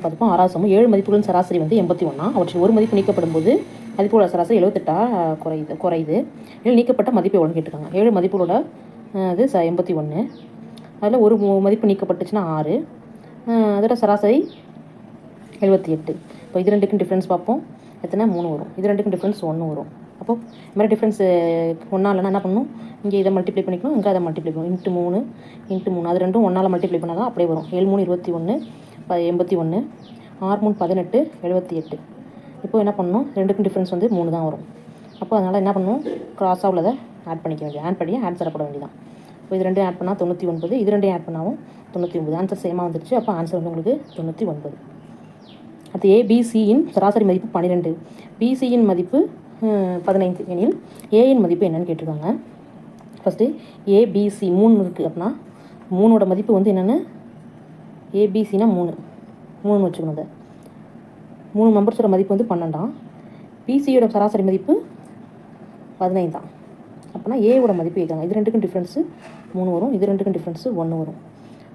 பார்த்துப்போம் ஆறாவது சமம் ஏழு மதிப்புகளின் சராசரி வந்து எண்பத்தி ஒன்றா அவற்றில் ஒரு மதிப்பு நீக்கப்படும் போது மதிப்புகளோட சராசரி எழுபத்தெட்டா குறையுது குறையுது இதில் நீக்கப்பட்ட மதிப்பு எவ்வளோன்னு கேட்டிருக்காங்க. ஏழு மதிப்புகளோட இது ச எண்பத்தி ஒன்று அதில் ஒரு மு- மதிப்பு நீக்கப்பட்டுச்சுன்னா ஆறு. அதோட சராசரி எழுபத்தி எட்டு. இப்போ இது ரெண்டுக்கும் டிஃப்ரென்ஸ் பார்ப்போம். எத்தனை? மூணு வரும். இது ரெண்டுக்கும் டிஃப்ரென்ஸ் ஒன்று வரும். அப்போ இது மாதிரி டிஃப்ரென்ஸ் ஒன்றா என்ன பண்ணணும்? இங்கே இதை மல்டிப்ளை பண்ணிக்கணும் இங்கே அதை மல்டிப்ளை பண்ணணும். இன்ட்டு மூணு இன்ட்டு மூணு. அது ரெண்டும் ஒன்றால் மல்டிப்ளை பண்ணால் தான் அப்படியே வரும். ஏழு மூணு இருபத்தி ஒன்று ப எண்பத்தி ஒன்று ஆறு மூணு பதினெட்டு எழுபத்தி எட்டு. இப்போ என்ன பண்ணணும்? ரெண்டுக்கும் டிஃப்ரென்ஸ் வந்து மூணு தான் வரும். அப்போ அதனால் என்ன பண்ணணும்? க்ராஸாக உள்ளதை ஆட் பண்ணிக்க வேண்டியது. ஆட் பண்ணி ஆன்சரை போட வேண்டியதான் இப்போ இது ரெண்டும் ஆட் பண்ணால் தொண்ணூற்றி ஒன்பது இது ரெண்டையும் ஆட் பண்ணாலும் தொண்ணூற்றி ஒன்பது. ஆன்சர் சேமாக வந்துருச்சு. அப்போ ஆன்சர் வந்து உங்களுக்கு தொண்ணூற்றி ஒன்பது. அடுத்து ஏபிசியின் சராசரி மதிப்பு பன்னிரெண்டு பிசியின் மதிப்பு பதினைந்து. எனில் ஏயின் மதிப்பு என்னன்னு கேட்டிருக்காங்க. ஃபஸ்ட்டு ஏபிசி மூணு இருக்குது அப்படின்னா மூணோட மதிப்பு வந்து என்னென்னு? ஏபிசினா மூணு. மூணு வச்சுக்கணும் அதை. மூணு மெம்பர்ஸோட மதிப்பு வந்து பன்னெண்டாம். பிசியோட சராசரி மதிப்பு பதினைந்தாம். அப்போனா ஏவோட மதிப்பு கேட்குறாங்க இது ரெண்டுக்கும் டிஃப்ரென்ஸு மூணு வரும். இது ரெண்டுக்கும் டிஃப்ரென்ஸு ஒன்று வரும்.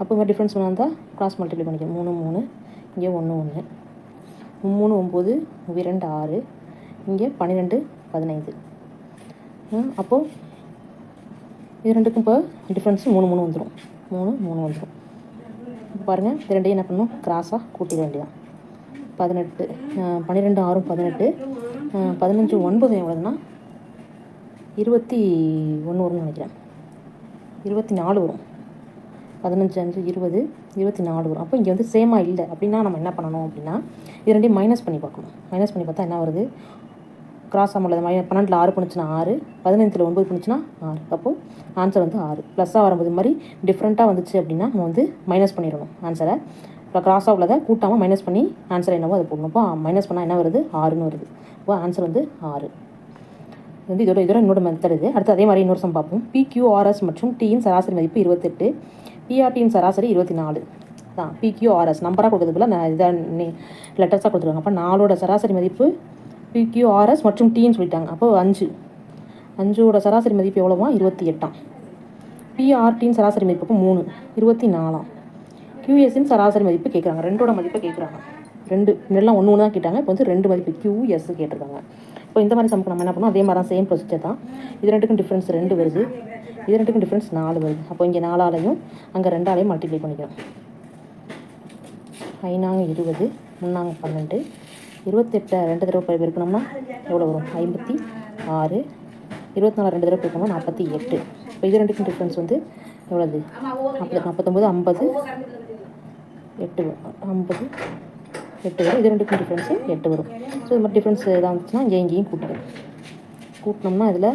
அப்போ மாதிரி டிஃப்ரென்ஸ் வந்தால் கிராஸ் மல்டிப்ளை பண்ணிக்கணும் மூணு மூணு. இங்கே ஒன்று ஒன்று மூணு ஒம்பது இரண்டு ஆறு. இங்கே பன்னிரெண்டு பதினைந்து. அப்போது இது ரெண்டுக்கும் இப்போ டிஃப்ரென்ஸு மூணு மூணு வந்துடும் மூணு மூணு வந்துடும் பாருங்கள் இது ரெண்டையும் என்ன பண்ணணும்? கிராஸாக கூட்டிட வேண்டியதான் பதினெட்டு பன்னிரெண்டு ஆறும் பதினெட்டு பதினஞ்சு ஒன்பது எவ்வளோதுன்னா இருபத்தி ஒன்று வரும்னு நினைக்கிறேன். இருபத்தி நாலு வரும். பதினஞ்சு அஞ்சு இருபது இருபத்தி நாலு வரும். அப்போ இங்கே வந்து சேமாக இல்லை. அப்படின்னா நம்ம என்ன பண்ணணும் அப்படின்னா இது ரெண்டையும் மைனஸ் பண்ணி பார்க்கணும். மைனஸ் பண்ணி பார்த்தா என்ன வருது? கிராஸ் உள்ளது. மாதிரி பன்னெண்டில் ஆறு பண்ணுச்சுன்னா ஆறு பதினஞ்சில் ஒன்பது பண்ணுச்சுன்னா ஆறு. அப்போது ஆன்சர் வந்து ஆறு. ப்ளஸ்ஸாக வரும்போது இது மாதிரி டிஃப்ரெண்ட்டாக வந்துச்சு அப்படின்னா நம்ம வந்து மைனஸ் பண்ணிடணும். ஆன்சரை இப்போ கிராஸாக உள்ளதை கூட்டாமல் மைனஸ் பண்ணி ஆன்சர் என்னவோ அதை போடணும். அப்போ மைனஸ் பண்ணால் என்ன வருது? ஆறுன்னு வருது. அப்போ ஆன்சர் வந்து ஆறு. இது வந்து இதோட இதோட இன்னொரு மெத்தட் இது. அடுத்து அதே மாதிரி இன்னொரு சம் பார்ப்போம். பிக்யூஆர்எஸ் மற்றும் டீயின் சராசரி மதிப்பு இருபத்தெட்டு. பிஆர்டியின் சராசரி இருபத்தி நாலு தான் பிக்யூஆர்எஸ் நம்பராக கொடுக்கறதுல நான் இதாக லெட்டர்ஸாக கொடுத்துருவாங்க. அப்போ நாலோட சராசரி மதிப்பு பிக்யூஆர்எஸ் மற்றும் டீன்னு சொல்லிட்டாங்க. அப்போ அஞ்சு. அஞ்சோட சராசரி மதிப்பு எவ்வளோவா இருபத்தி எட்டாம். பிஆர்டின் சராசரி மதிப்பு மூணு. இருபத்தி நாலாம். கியூஎஸ்ஸின் சராசரி மதிப்பு கேட்குறாங்க ரெண்டோட மதிப்பை கேட்குறாங்க ரெண்டு. முன்னெல்லாம் ஒன்று ஒன்று தான் கேட்டாங்க. இப்போ வந்து ரெண்டு மதிப்பு கியூஎஸ் கேட்டிருக்காங்க. இப்போ இந்த மாதிரி சமக்கு நம்ம என்ன பண்ணோம் அதே மாதிரி தான் சேம் ப்ரொசீஜர் தான். இது ரெண்டுக்கும் டிஃப்ரென்ஸ் ரெண்டு வருது. இது ரெண்டுக்கும் டிஃப்ரென்ஸ் நாலு வருது. அப்போ இங்கே நாலாலையும் அங்கே ரெண்டாலையும் மல்டிப்ளை பண்ணிக்கிறோம். ஐநாங்க இருபது முன்னாங்க பன்னெண்டு இருபத்தெட்டை ரெண்டு தடவை போய் பெருக்கணும்னா எவ்வளோ வரும்? ஐம்பத்தி ஆறு இருபத்தி நாலு ரெண்டு தடவை பெருக்கணும்னா நாற்பத்தி எட்டு. இப்போ இது ரெண்டுக்கும் டிஃப்ரென்ஸ் வந்து எவ்வளோது நாற்பது நாற்பத்தொம்பது ஐம்பது எட்டு வரும். ஐம்பது எட்டு வரும். இது ரெண்டுக்கும் டிஃப்ரென்ஸு எட்டு வரும். ஸோ இது மாதிரி டிஃப்ரென்ஸ் எதாவது இருந்துச்சுன்னா இங்கே இங்கேயும் கூட்டணும் கூட்டினோம்னா இதில்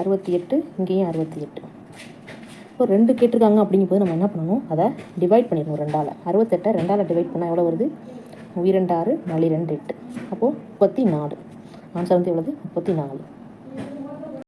அறுபத்தி எட்டு இங்கேயும் அறுபத்தி எட்டு. இப்போ ரெண்டு கேட்டிருக்காங்க அப்படிங்கும்போது நம்ம என்ன பண்ணணும்? அதை டிவைட் பண்ணிடணும் ரெண்டால். அறுபத்தெட்டை ரெண்டால் டிவைட் பண்ணால் எவ்வளோ வருது? உயிரெண்டாறு ஆறு நாலு ரெண்டு எட்டு அப்போது முப்பத்தி நாலு ஆன்சர் வந்து எவ்வளவு? முப்பத்தி நாலு